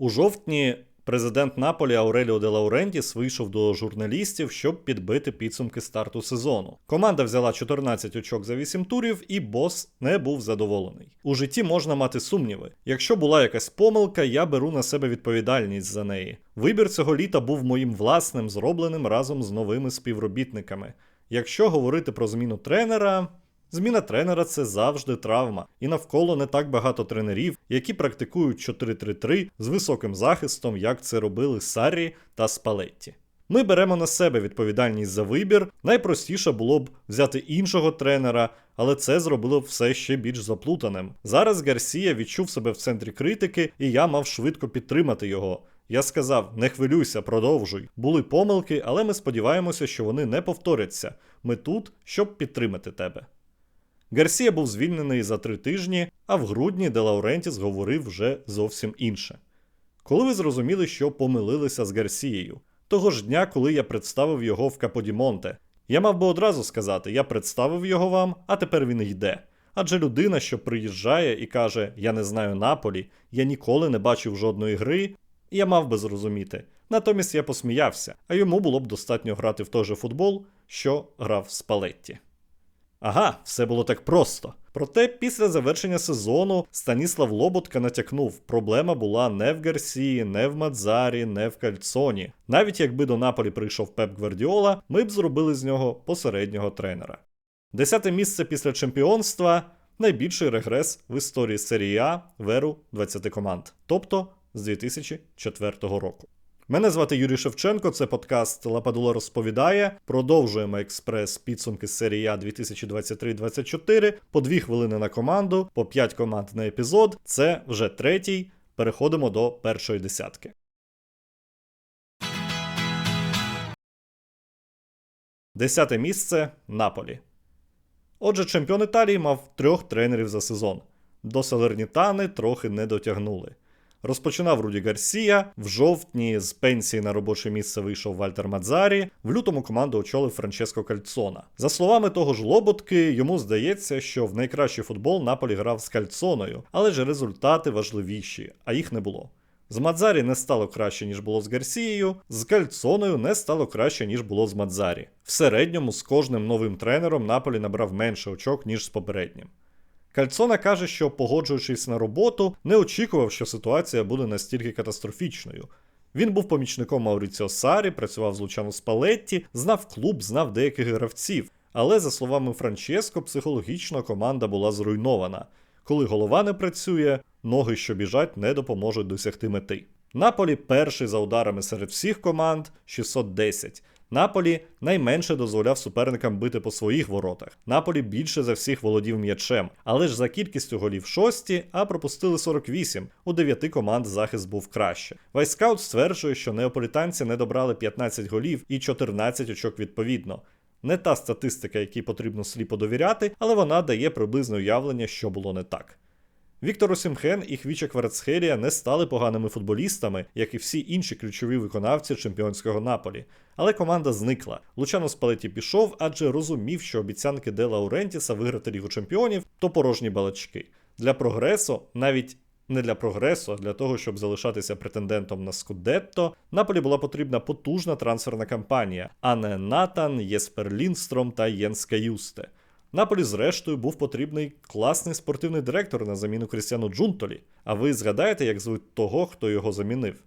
У жовтні президент Наполі Ауреліо де Лаурентіс вийшов до журналістів, щоб підбити підсумки старту сезону. Команда взяла 14 очок за 8 турів, і бос не був задоволений. У житті можна мати сумніви. Якщо була якась помилка, я беру на себе відповідальність за неї. Вибір цього літа був моїм власним, зробленим разом з новими співробітниками. Якщо говорити про зміну тренера. Зміна тренера це завжди травма, і навколо не так багато тренерів, які практикують 4-3-3 з високим захистом, як це робили Саррі та Спалетті. Ми беремо на себе відповідальність за вибір. Найпростіше було б взяти іншого тренера, але це зробило все ще більш заплутаним. Зараз Гарсія відчув себе в центрі критики, і я мав швидко підтримати його. Я сказав: не хвилюйся, продовжуй. Були помилки, але ми сподіваємося, що вони не повторяться. Ми тут, щоб підтримати тебе. Гарсія був звільнений за три тижні, а в грудні Де Лаурентіс говорив вже зовсім інше. Коли ви зрозуміли, що помилилися з Гарсією, того ж дня, коли я представив його в Каподімонте, я мав би одразу сказати: я представив його вам, а тепер він йде. Адже людина, що приїжджає і каже: Я не знаю Наполі, я ніколи не бачив жодної гри, я мав би зрозуміти. Натомість я посміявся, а йому було б достатньо грати в той же футбол, що грав Спалетті. Ага, все було так просто. Проте після завершення сезону Станіслав Лоботка натякнув, проблема була не в Гарсії, не в Мадзарі, не в Кальцоні. Навіть якби до Наполі прийшов Пеп Гвардіола, ми б зробили з нього посереднього тренера. Десяте місце після чемпіонства найбільший регрес в історії серії А в еру 20 команд, тобто з 2004 року. Мене звати Юрій Шевченко, це подкаст Лападула розповідає. Продовжуємо експрес підсумки серії А 2023-24. По дві хвилини на команду, по 5 команд на епізод. Це вже третій. Переходимо до першої десятки. Десяте місце Наполі. Отже, чемпіон Італії мав трьох тренерів за сезон. До Салернітани трохи не дотягнули. Розпочинав Руді Гарсія. В жовтні з пенсії на робоче місце вийшов Вальтер Мадзарі. В лютому команду очолив Франческо Кальцона. За словами того ж Лоботки, йому здається, що в найкращий футбол Наполі грав з Кальцоною, але ж результати важливіші, а їх не було. З Мадзарі не стало краще, ніж було з Гарсією, з Кальцоною не стало краще, ніж було з Мадзарі. В середньому з кожним новим тренером Наполі набрав менше очок, ніж з попереднім. Кальцона каже, що, погоджуючись на роботу, не очікував, що ситуація буде настільки катастрофічною. Він був помічником Мауріціо Сарі, працював з Лучано Спалетті, знав клуб, знав деяких гравців. Але, за словами Франческо, психологічно команда була зруйнована. Коли голова не працює, ноги, що біжать, не допоможуть досягти мети. Наполі перший за ударами серед всіх команд 610. Наполі найменше дозволяв суперникам бити по своїх воротах. Наполі більше за всіх володів м'ячем, але ж за кількістю голів шості, а пропустили 48. У дев'яти команд захист був краще. Вайскаут стверджує, що неаполітанці не добрали 15 голів і 14 очок відповідно. Не та статистика, якій потрібно сліпо довіряти, але вона дає приблизне уявлення, що було не так. Віктор Осімхен і Хвіча Кварцхелія не стали поганими футболістами, як і всі інші ключові виконавці чемпіонського наполі. Але команда зникла. Лучано Спалеті пішов, адже розумів, що обіцянки Де Лаурентіса виграти Лігу чемпіонів то порожні балачки. Для прогресу, навіть не для прогресу, а для того, щоб залишатися претендентом на Скудетто, Наполі була потрібна потужна трансферна кампанія, а не Натан, Єспер Лінстром та Єнс Каюсте. Наполі, зрештою, був потрібний класний спортивний директор на заміну Крістіану Джунтолі. А ви згадаєте, як звуть того, хто його замінив?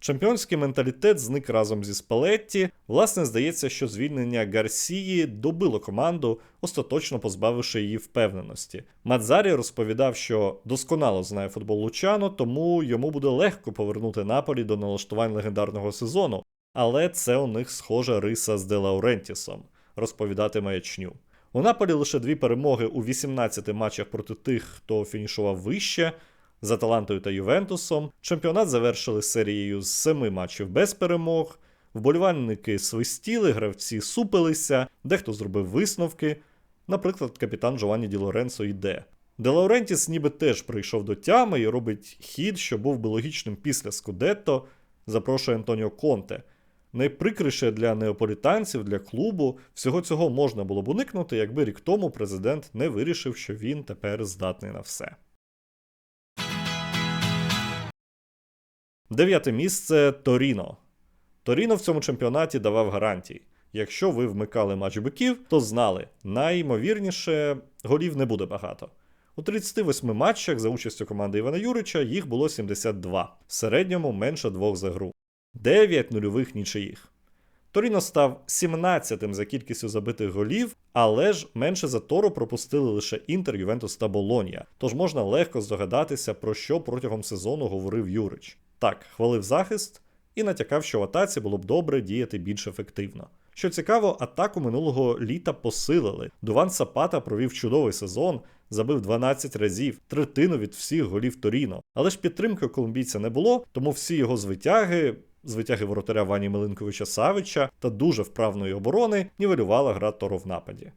Чемпіонський менталітет зник разом зі Спалетті. Власне, здається, що звільнення Гарсії добило команду, остаточно позбавивши її впевненості. Мадзарі розповідав, що досконало знає футбол Лучано, тому йому буде легко повернути Наполі до налаштувань легендарного сезону. Але це у них схожа риса з Де Лаурентісом розповідати маячню. У Наполі лише дві перемоги у 18 матчах проти тих, хто фінішував вище. З Аталантою та Ювентусом. Чемпіонат завершили серією з семи матчів без перемог. Вболівальники свистіли, гравці супилися, дехто зробив висновки. Наприклад, капітан Джованні Ді Лоренцо йде. Де Лаурентіс ніби теж прийшов до тями і робить хід, що був би логічним після Скудетто, запрошує Антоніо Конте. Найприкрише для неаполітанців, для клубу, всього цього можна було б уникнути, якби рік тому президент не вирішив, що він тепер здатний на все. Дев'яте місце Торіно. Торіно в цьому чемпіонаті давав гарантії. Якщо ви вмикали матч биків, то знали, найімовірніше голів не буде багато. У 38 матчах за участю команди Івана Юрича їх було 72, в середньому менше двох за гру. 9 нульових нічиїх. Торіно став 17-тим за кількістю забитих голів, але ж менше за Торо пропустили лише Інтер, Ювентус та Болонія. Тож можна легко здогадатися, про що протягом сезону говорив Юрич. Так, хвалив захист і натякав, що в атаці було б добре діяти більш ефективно. Що цікаво, атаку минулого літа посилили. Дуван Сапата провів чудовий сезон, забив 12 разів, третину від всіх голів Торіно. Але ж підтримки колумбійця не було, тому всі його звитяги, звитяги воротаря Вані Милинковича Савича та дуже вправної оборони нівелювала гра Торо в нападі.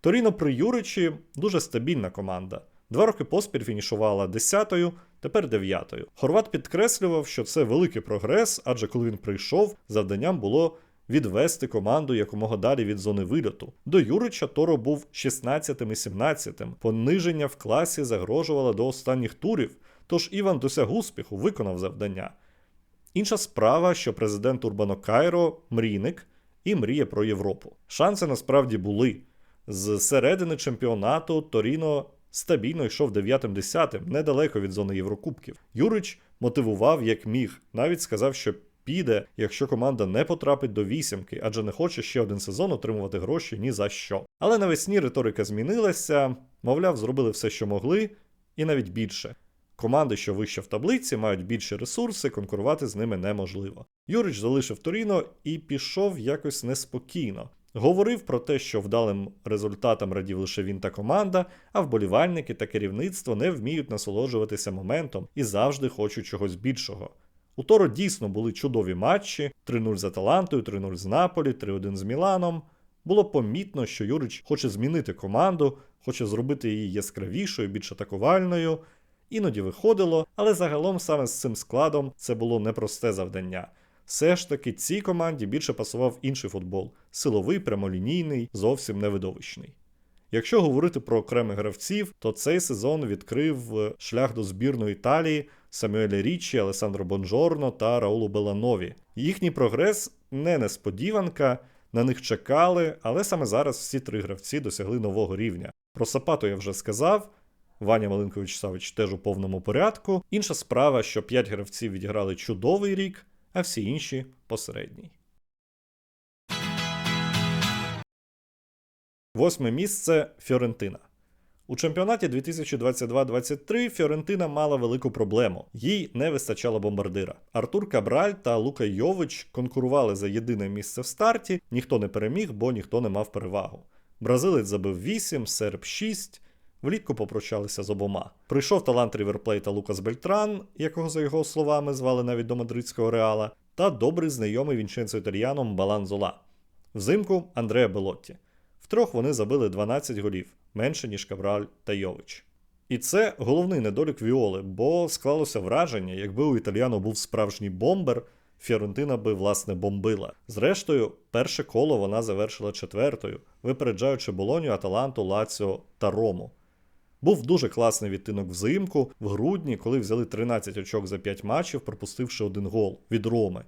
Торіно при Юричі дуже стабільна команда. Два роки поспіль фінішувала 10-ю, тепер 9-ю. Хорват підкреслював, що це великий прогрес, адже коли він прийшов, завданням було відвести команду якомога далі від зони вильоту. До Юрича Торо був 16-м і 17-м. Пониження в класі загрожувало до останніх турів, тож Іван досяг успіху, виконав завдання. Інша справа, що президент Урбано Кайро мрійник і мріє про Європу. Шанси насправді були. З середини чемпіонату Торіно стабільно йшов 9-10, недалеко від зони Єврокубків. Юрич мотивував як міг, навіть сказав, що піде, якщо команда не потрапить до вісімки, адже не хоче ще один сезон отримувати гроші ні за що. Але навесні риторика змінилася, мовляв, зробили все, що могли, і навіть більше. Команди, що вище в таблиці, мають більші ресурси, конкурувати з ними неможливо. Юрич залишив Торіно і пішов якось неспокійно. Говорив про те, що вдалим результатам радів лише він та команда, а вболівальники та керівництво не вміють насолоджуватися моментом і завжди хочуть чогось більшого. У Торо дійсно були чудові матчі: 3-0 з Аталантою, 3-0 з Наполі, 3-1 з Міланом. Було помітно, що Юрич хоче змінити команду, хоче зробити її яскравішою, більш атакувальною. Іноді виходило, але загалом саме з цим складом це було непросте завдання. Все ж таки цій команді більше пасував інший футбол силовий, прямолінійний, зовсім невидовищний. Якщо говорити про окремих гравців, то цей сезон відкрив е, шлях до збірної Італії Самюеля Річі, Алесандро Бонжорно та Раулу Беланові. Їхній прогрес не несподіванка, на них чекали, але саме зараз всі три гравці досягли нового рівня. Про Сапату я вже сказав. Ваня Малинкович Савич теж у повному порядку. Інша справа, що 5 гравців відіграли чудовий рік, а всі інші посередній. Восьме місце Фіорентина. У чемпіонаті 2022-23 Фіорентина мала велику проблему. Їй не вистачало бомбардира. Артур Кабраль та Лука Йович конкурували за єдине місце в старті, ніхто не переміг, бо ніхто не мав перевагу. Бразилець забив 8, серб 6. Влітку попрощалися з обома. Прийшов талант Ріверплейта Лукас Бельтран, якого, за його словами, звали навіть до мадридського реала, та добрий знайомий Вінченцо Італіаном Балан Зола. Взимку Андреа Белотті. Втрьох вони забили 12 голів, менше, ніж Кабраль та Йович. І це головний недолік Віоли, бо склалося враження, якби у італіано був справжній бомбер, Фіорентина би власне бомбила. Зрештою, перше коло вона завершила четвертою, випереджаючи Болоню, Аталанту, Лаціо та Рому. Був дуже класний відтинок взимку в грудні, коли взяли 13 очок за 5 матчів, пропустивши один гол від Роми.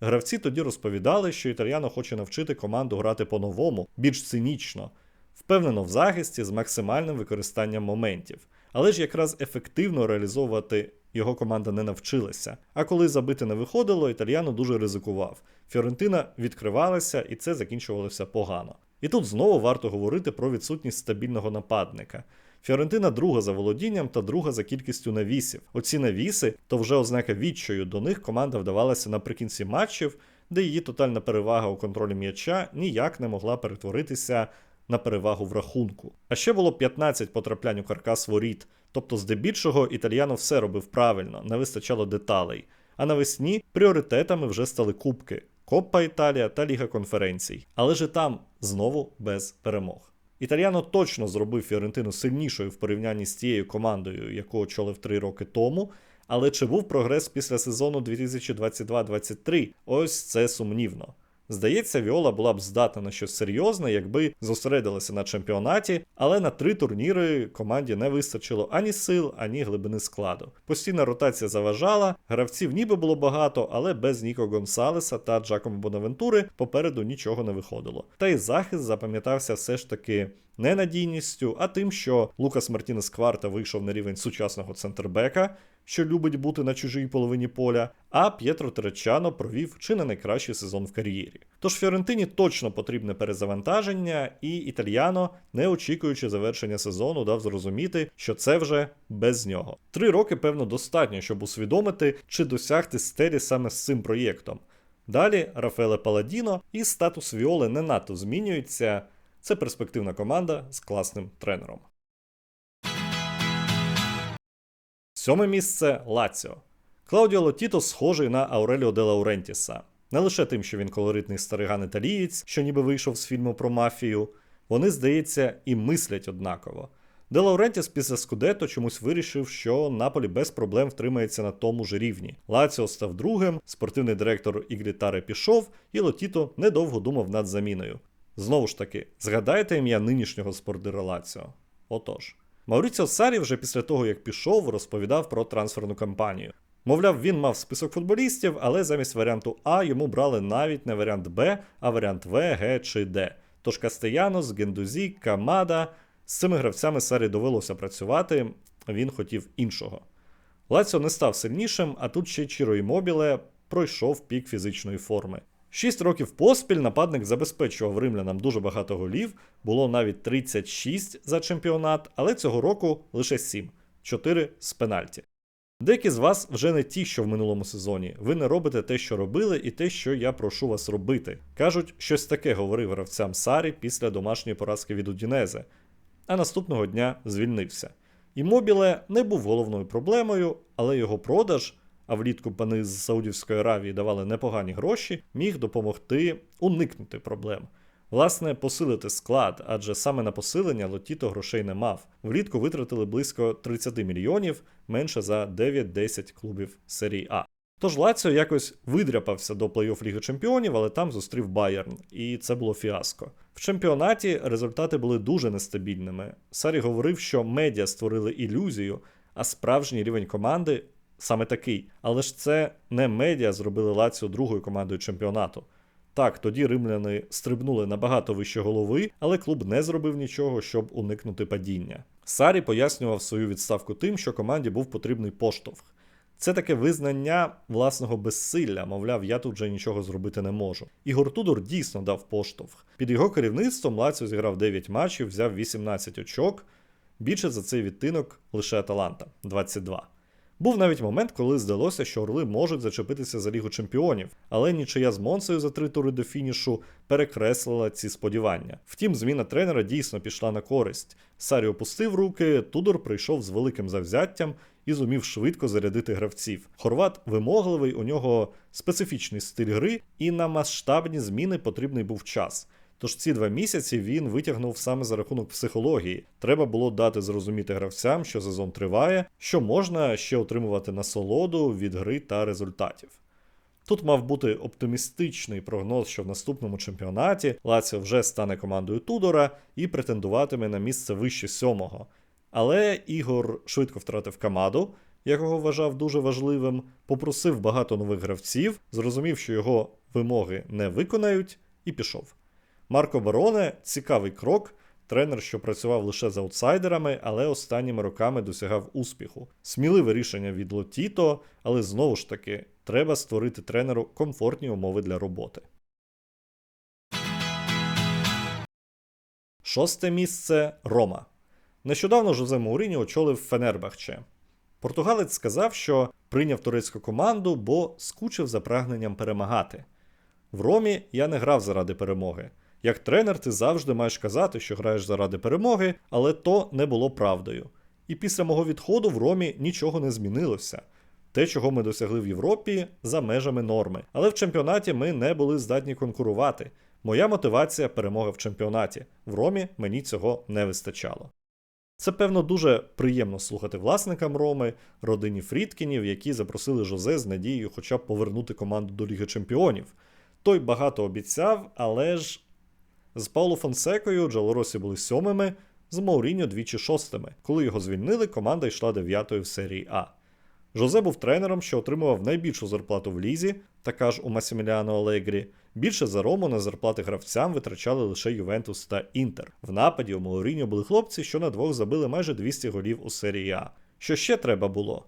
Гравці тоді розповідали, що італіано хоче навчити команду грати по-новому, більш цинічно, впевнено в захисті з максимальним використанням моментів. Але ж якраз ефективно реалізовувати його команда не навчилася. А коли забити не виходило, італіано дуже ризикував. Фіорентина відкривалася, і це закінчувалося погано. І тут знову варто говорити про відсутність стабільного нападника. Фіорентина друга за володінням та друга за кількістю навісів. Оці навіси то вже ознака відчаю. До них команда вдавалася наприкінці матчів, де її тотальна перевага у контролі м'яча ніяк не могла перетворитися на перевагу в рахунку. А ще було 15 потраплянь у каркас воріт, тобто здебільшого італіано все робив правильно, не вистачало деталей. А навесні пріоритетами вже стали кубки Коппа Італія та Ліга конференцій. Але ж і там знову без перемог. Італіано точно зробив Фіорентину сильнішою в порівнянні з тією командою, яку очолив три роки тому. Але чи був прогрес після сезону 2022-23? Ось це сумнівно. Здається, Віола була б здатна на щось серйозне, якби зосередилася на чемпіонаті, але на три турніри команді не вистачило ані сил, ані глибини складу. Постійна ротація заважала, гравців ніби було багато, але без Ніко Гонсалеса та Джакомо Бонавентури попереду нічого не виходило. Та й захист запам'ятався все ж таки не надійністю, а тим, що Лукас Мартінес Кварта вийшов на рівень сучасного центрбека, що любить бути на чужій половині поля, а П'єтро Теречано провів чи не найкращий сезон в кар'єрі. Тож Фіорентині точно потрібне перезавантаження, і італьяно, не очікуючи завершення сезону, дав зрозуміти, що це вже без нього. Три роки, певно, достатньо, щоб усвідомити, чи досягти стелі саме з цим проєктом. Далі Рафаеле Паладіно і статус Віоли не надто змінюється. Це перспективна команда з класним тренером. Сьоме місце Лаціо. Клаудіо Лотіто схожий на Ауреліо де Лаурентіса. Не лише тим, що він колоритний стариган італієць, що ніби вийшов з фільму про мафію, вони, здається, і мислять однаково. Де Лаурентіс після Скудето чомусь вирішив, що Наполі без проблем втримається на тому ж рівні. Лаціо став другим, спортивний директор Іглітаре пішов, і Лотіто недовго думав над заміною. Знову ж таки, згадайте ім'я нинішнього спортдира Лаціо. Отож. Мауріціо Сарі вже після того, як пішов, розповідав про трансферну кампанію. Мовляв, він мав список футболістів, але замість варіанту А йому брали навіть не варіант Б, а варіант В, Г чи Д. Тож Кастеянос, Гендузі, Камада з цими гравцями Сарі довелося працювати, він хотів іншого. Лаціо не став сильнішим, а тут ще Чіро Імобіле пройшов пік фізичної форми. Шість років поспіль нападник забезпечував римлянам дуже багато голів, було навіть 36 за чемпіонат, але цього року лише 7, 4 з пенальті. Деякі з вас вже не ті, що в минулому сезоні. Ви не робите те, що робили, і те, що я прошу вас робити. Кажуть, щось таке говорив гравцям Сарі після домашньої поразки від Удінезе, а наступного дня звільнився. Імобіле не був головною проблемою, але його продаж а влітку пани з Саудівської Аравії давали непогані гроші, міг допомогти уникнути проблем. Власне, посилити склад, адже саме на посилення Лотіто грошей не мав. Влітку витратили близько 30 мільйонів менше за 9-10 клубів серії А. Тож Лаціо якось видряпався до плей-офф Ліги Чемпіонів, але там зустрів Байерн, і це було фіаско. В чемпіонаті результати були дуже нестабільними. Сарі говорив, що медіа створили ілюзію, а справжній рівень команди саме такий. Але ж це не медіа зробили Лаціо другою командою чемпіонату. Так, тоді римляни стрибнули набагато вище голови, але клуб не зробив нічого, щоб уникнути падіння. Сарі пояснював свою відставку тим, що команді був потрібний поштовх. Це таке визнання власного безсилля, мовляв, я тут вже нічого зробити не можу. Ігор Тудор дійсно дав поштовх. Під його керівництвом Лаціо зіграв 9 матчів, взяв 18 очок. Більше за цей відтинок лише Аталанта 22. Був навіть момент, коли здалося, що орли можуть зачепитися за Лігу чемпіонів, але нічия з Монсою за три тури до фінішу перекреслила ці сподівання. Втім, зміна тренера дійсно пішла на користь. Сарі опустив руки, Тудор прийшов з великим завзяттям і зумів швидко зарядити гравців. Хорват вимогливий, у нього специфічний стиль гри, і на масштабні зміни потрібний був час. Тож ці два місяці він витягнув саме за рахунок психології. Треба було дати зрозуміти гравцям, що сезон триває, що можна ще отримувати насолоду від гри та результатів. Тут мав бути оптимістичний прогноз, що в наступному чемпіонаті Лаціо вже стане командою Тудора і претендуватиме на місце вище сьомого. Але Ігор швидко втратив Камаду, якого вважав дуже важливим, попросив багато нових гравців, зрозумів, що його вимоги не виконають, і пішов. Марко Бароне цікавий крок. Тренер, що працював лише з аутсайдерами, але останніми роками досягав успіху. Сміливе рішення від Лотіто, але знову ж таки, треба створити тренеру комфортні умови для роботи. Шосте місце Рома. Нещодавно Жозе Мауріні очолив Фенербахче. Португалець сказав, що прийняв турецьку команду, бо скучив за прагненням перемагати. В Ромі я не грав заради перемоги. Як тренер, ти завжди маєш казати, що граєш заради перемоги, але то не було правдою. І після мого відходу в Ромі нічого не змінилося. Те, чого ми досягли в Європі, за межами норми. Але в чемпіонаті ми не були здатні конкурувати. Моя мотивація перемога в чемпіонаті. В Ромі мені цього не вистачало. Це, певно, дуже приємно слухати власникам Роми, родині Фрідкінів, які запросили Жозе з надією хоча б повернути команду до Ліги Чемпіонів. Той багато обіцяв, але ж з Пауло Фонсекою Джалоросі були сьомими, з Мауріньо двічі шостими. Коли його звільнили, команда йшла дев'ятою в серії А. Жозе був тренером, що отримував найбільшу зарплату в лізі, така ж у Масіміліано Алегрі. Більше за Рому на зарплати гравцям витрачали лише Ювентус та Інтер. В нападі у Мауріньо були хлопці, що на двох забили майже 200 голів у серії А. Що ще треба було?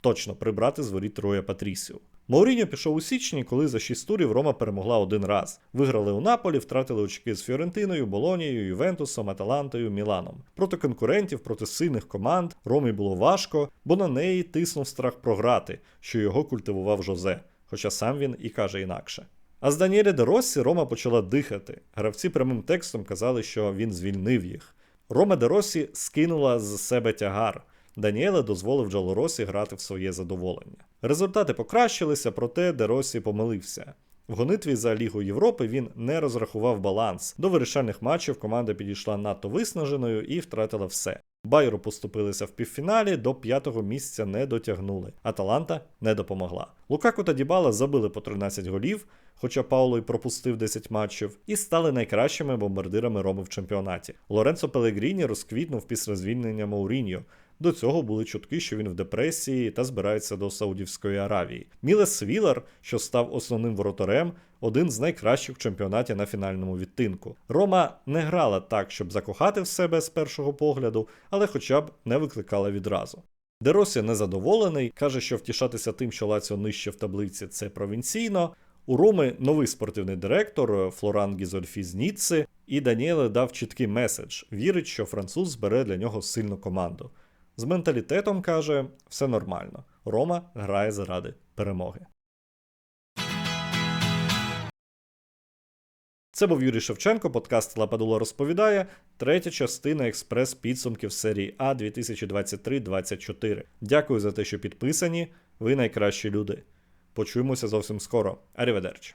Точно прибрати з воріт Роя Патрісіо. Мауріньо пішов у січні, коли за шість турів Рома перемогла один раз. Виграли у Наполі, втратили очки з Фіорентиною, Болонією, Ювентусом, Аталантою, Міланом. Проти конкурентів, проти сильних команд Ромі було важко, бо на неї тиснув страх програти, що його культивував Жозе, хоча сам він і каже інакше. А з Даніеля де Россі Рома почала дихати. Гравці прямим текстом казали, що він звільнив їх. Рома де Россі скинула з себе тягар. Даніеле дозволив Джалоросі грати в своє задоволення. Результати покращилися, проте Де Росі помилився. В гонитві за Лігу Європи він не розрахував баланс. До вирішальних матчів команда підійшла надто виснаженою і втратила все. Байеру поступилися в півфіналі, до п'ятого місця не дотягнули. Аталанта не допомогла. Лукаку та Дібала забили по 13 голів, хоча Пауло й пропустив 10 матчів, і стали найкращими бомбардирами Роми в чемпіонаті. Лоренцо Пелегріні розквітнув після звільнення Мауріньо. До цього були чутки, що він в депресії та збирається до Саудівської Аравії. Мілес Вілар, що став основним воротарем, один з найкращих в чемпіонаті на фінальному відтинку. Рома не грала так, щоб закохати в себе з першого погляду, але хоча б не викликала відразу. Деросі незадоволений, каже, що втішатися тим, що Лаціо нижче в таблиці, це провінційно. У Роми новий спортивний директор Флоран Гізольфі з і Даніеле дав чіткий меседж: вірить, що француз збере для нього сильну команду. З менталітетом каже, все нормально. Рома грає заради перемоги. Це був Юрій Шевченко, подкаст Лападула розповідає, третя частина експрес підсумків серії А 2023-24. Дякую за те, що підписані. Ви найкращі люди. Почуємося зовсім скоро. Аріведерч.